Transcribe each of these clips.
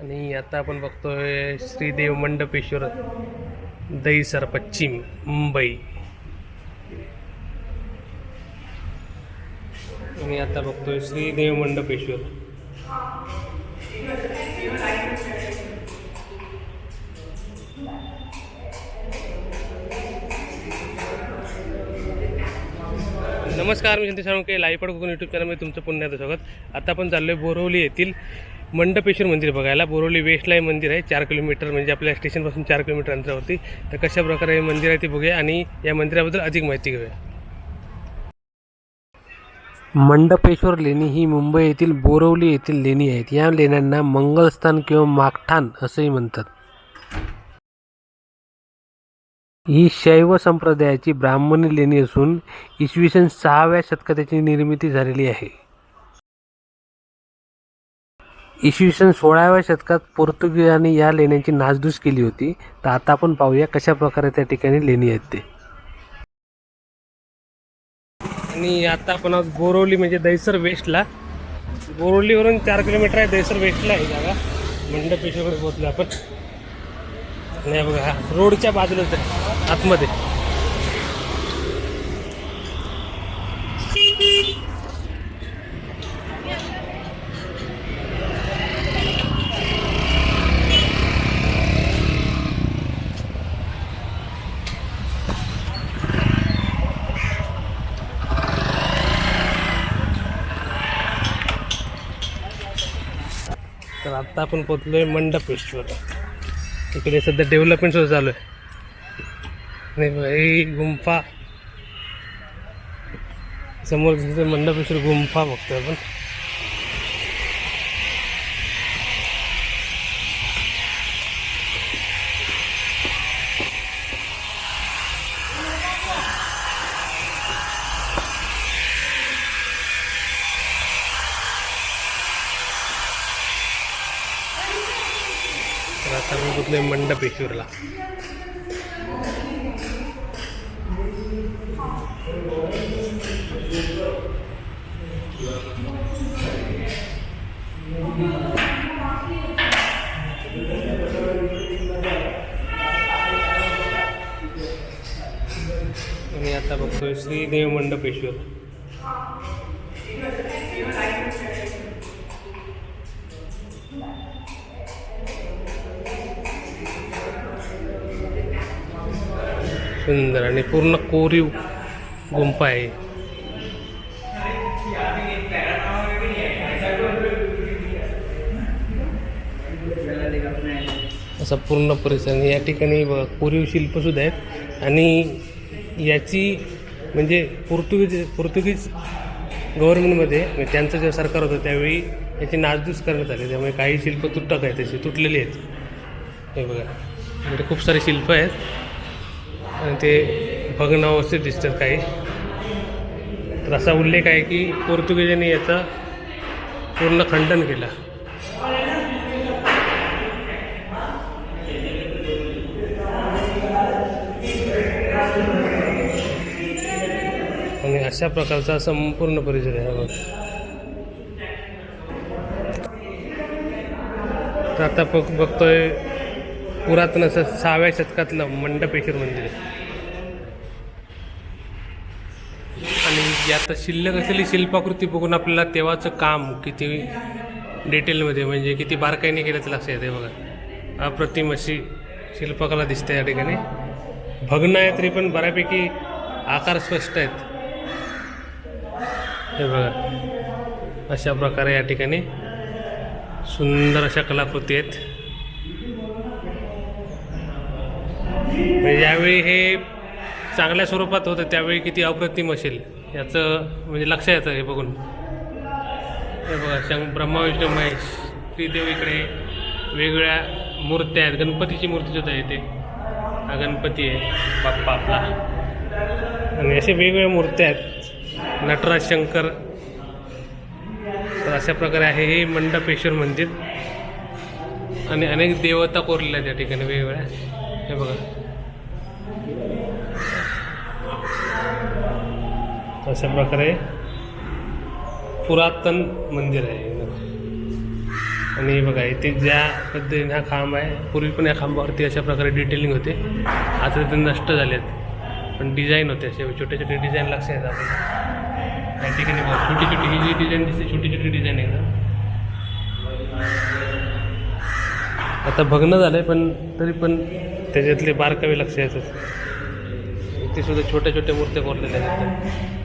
आणि आता आपण बघतोय श्रीदेव मंडपेश्वर दहीसर पश्चिम मुंबई. आणि आता बघतोय श्रीदेव मंडपेश्वर. नमस्कार मी संतोष साळुंके लाईव्ह पड कोकण यूट्यूब चॅनलमध्ये तुमचं पुण्याचं स्वागत. आता आपण चाललो आहे बोरवली येथील मंडपेश्वर मंदिर बघायला. बोरवली वेस्टला हे मंदिर आहे चार किलोमीटर म्हणजे आपल्या स्टेशनपासून चार किलोमीटर अंतरावरती. तर कशा प्रकारे हे मंदिर आहे ते बघूया आणि या मंदिराबद्दल अधिक माहिती घेऊया. मंडपेश्वर लेणी ही मुंबई येथील बोरवली येथील लेणी आहेत. या लेण्यांना मंगलस्थान किंवा मागठाण असंही म्हणतात. ही शैव संप्रदायाची ब्राह्मणी लेणी असून इसवी सन सहाव्या शतकात त्याची निर्मिती झालेली आहे. इसवी सन सोळाव्या शतकात पोर्तुगीजांनी या लेण्यांची नासधूस केली होती. तर आता आपण पाहूया कशा प्रकारे त्या ठिकाणी लेणी आहेत ते. आणि आता आपण आज गोरवली म्हणजे दहिसर वेस्टला. गोरवलीवरून चार किलोमीटर आहे दहिसर वेस्टला आहे जागा. मंडपेश्वरकडे पोहोचलो आपण. नाही बघा रोडच्या बाजूलाच आहे आतमध्ये. तर आता आपण मंडप मंडपेश्वर इकडे सध्या डेव्हलपमेंट सुद्धा चालू आहे. आणि गुंफा. समोर मंडपेश्वर गुंफा बघतोय आपण. तर आता आपण पोचलोय मंडपेश्वरला आणि आता बघतोय श्रीदेव मंडपेश्वर सुंदर आणि पूर्ण कोरीव गुंफा आहे. असा पूर्ण परिसर या ठिकाणी बघा कोरीव शिल्पसुद्धा आहेत. आणि याची म्हणजे पोर्तुगीज पोर्तुगीज गव्हर्नमेंटमध्ये म्हणजे त्यांचं जे सरकार होतं त्यावेळी याची नासधूस करण्यात आली. त्यामुळे काही शिल्प तुटक आहेत त्याची तुटलेली आहेत. हे बघा. म्हणजे खूप सारे शिल्प आहेत. आणि ते भग्नावस्थेत दिसतात काही. तर असा उल्लेख आहे की पोर्तुगीजांनी याचा पूर्ण खंडन केलं. आणि अशा प्रकारचा संपूर्ण परिसर आहे तर आता बघ बघतोय पुरातन असं सहाव्या शतकातलं मंडपेश्वर मंदिर आणि यात शिल्लक असलेली शिल्पाकृती बघून आपल्याला तेव्हाचं काम किती डिटेलमध्ये म्हणजे किती बारकाईने केल्याचं लक्षात येते बघा. अप्रतिम अशी शिल्पकला दिसते या ठिकाणी. भग्न आहे तरी पण बऱ्यापैकी आकार स्पष्ट आहेत. हे बघा. अशा प्रकारे या ठिकाणी सुंदर अशा कलाकृती आहेत. म्हणजे ज्यावेळी हे चांगल्या स्वरूपात होतं त्यावेळी किती अप्रतिम असेल याचं म्हणजे लक्ष येतं हे बघून. हे बघा शंग ब्रह्मा विष्णू महेश श्रीदेव इकडे वेगवेगळ्या मूर्त्या आहेत. गणपतीची मूर्ती सुद्धा येते हा गणपती आहे बाप्पा आपला. आणि असे वेगवेगळ्या मूर्त्या आहेत. नटराज शंकर. तर अशा प्रकारे आहे हे मंडपेश्वर मंदिर. आणि अनेक देवता कोरलेल्या आहेत ठिकाणी वेगवेगळ्या. हे बघा. अशा प्रकारे पुरातन मंदिर आहे. आणि बघा इथे ज्या पद्धतीने हा खांब आहे पूर्वी पण या खांबावरती अशा प्रकारे डिटेलिंग होते. आता ते नष्ट झालेत. पण डिझाईन होते असे छोटे छोटे डिझाईन लक्षात येतात आपल्याला. त्या ठिकाणी बघा छोटी छोटी ही जी डिझाईन दिसते छोटी छोटी डिझाईन आहे आता आता झालं आहे पण तरी पण त्याच्यातले बारकावे लक्ष येतात. इथे सुद्धा छोट्या छोट्या मूर्त्या कोरलेल्या आहेत.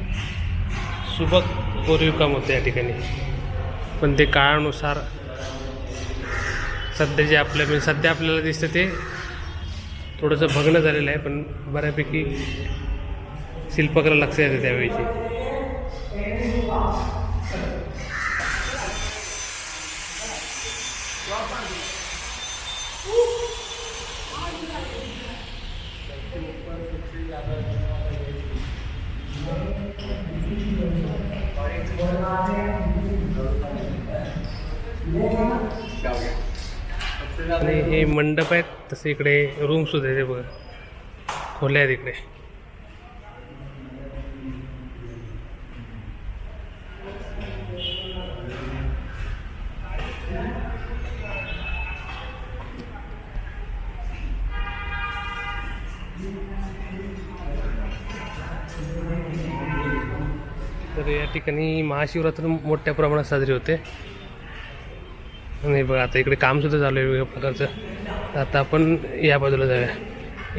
सुबक कोरीव काम होते या ठिकाणी. पण ते काळानुसार सध्या जे आपल्या म्हणजे सध्या आपल्याला दिसतं ते थोडंसं भग्न झालेलं आहे पण बऱ्यापैकी शिल्पकला लक्ष येते त्यावेळीची. आणि हे मंडप आहेत तसे इकडे रूम सुद्धा आहे ते बघा. खोल्या आहेत इकडे. तर या ठिकाणी महाशिवरात्र मोठ्या प्रमाणात साजरी होते. आणि बघा आता इकडे काम सुद्धा चालू आहे वेगवेगळ्या प्रकारचं. आता आपण या बाजूला जाऊया.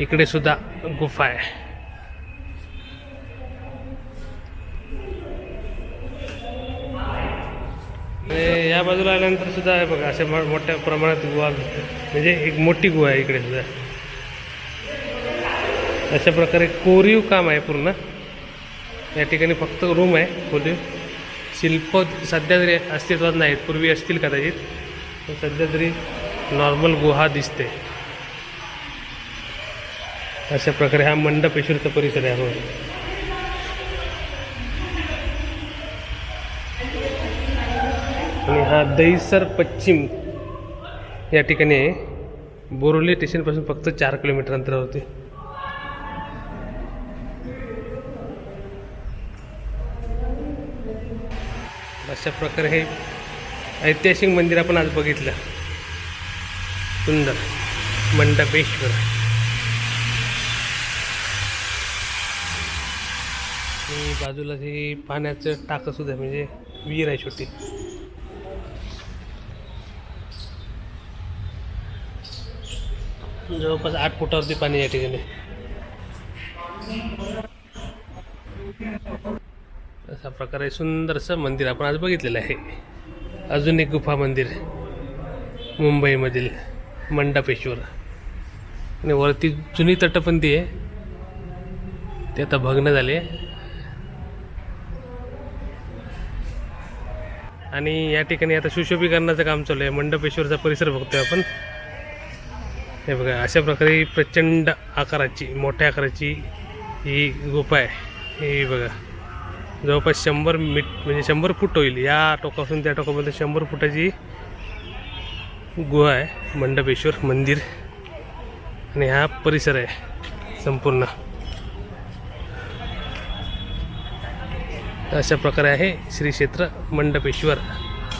इकडे सुद्धा गुफा आहे. या बाजूला आल्यानंतर सुद्धा आहे बघा अशा मोठ्या प्रमाणात गुहा म्हणजे एक मोठी गुहा आहे इकडे सुद्धा. अशा प्रकारे कोरीव काम आहे पूर्ण. या ठिकाणी फक्त रूम आहे खोली. शिल्प सध्या तरी अस्तित्वात नाहीत. पूर्वी असतील कदाचित. पण सध्या तरी नॉर्मल गुहा दिसते. अशा प्रकारे हा मंडपेश्वरचा परिसर आहे. हो. आणि हा दहीसर पश्चिम या ठिकाणी आहे. बोरोली स्टेशनपासून फक्त चार किलोमीटर अंतरावरती. अशा प्रकारे हे ऐतिहासिक मंदिर आपण आज बघितलं. सुंदर मंडपेश्वर. आणि बाजूला हे पाण्याचं टाकं सुद्धा म्हणजे विहीर आहे छोटी. जवळपास आठ फुटावरती पाणी या ठिकाणी. अशा प्रकारे सुंदरसं मंदिर आपण आज बघितलेलं आहे. अजून एक गुफा मंदिर मुंबईमधील मंडपेश्वर. आणि वरती जुनी तटबंदी आहे. ते आता भग्न झाले. आणि या ठिकाणी आता सुशोभीकरणाचं काम चालू आहे. मंडपेश्वरचा परिसर बघतोय आपण. हे बघा अशा प्रकारे प्रचंड आकाराची मोठ्या आकाराची ही गुफा आहे. ही बघा. जवळपास शंभर मीट म्हणजे शंभर फूट होईल. या टोकापासून त्या टोकापर्यंत शंभर फुटाची गुहा आहे मंडपेश्वर मंदिर. आणि हा परिसर आहे संपूर्ण. अशा प्रकारे आहे श्री क्षेत्र मंडपेश्वर.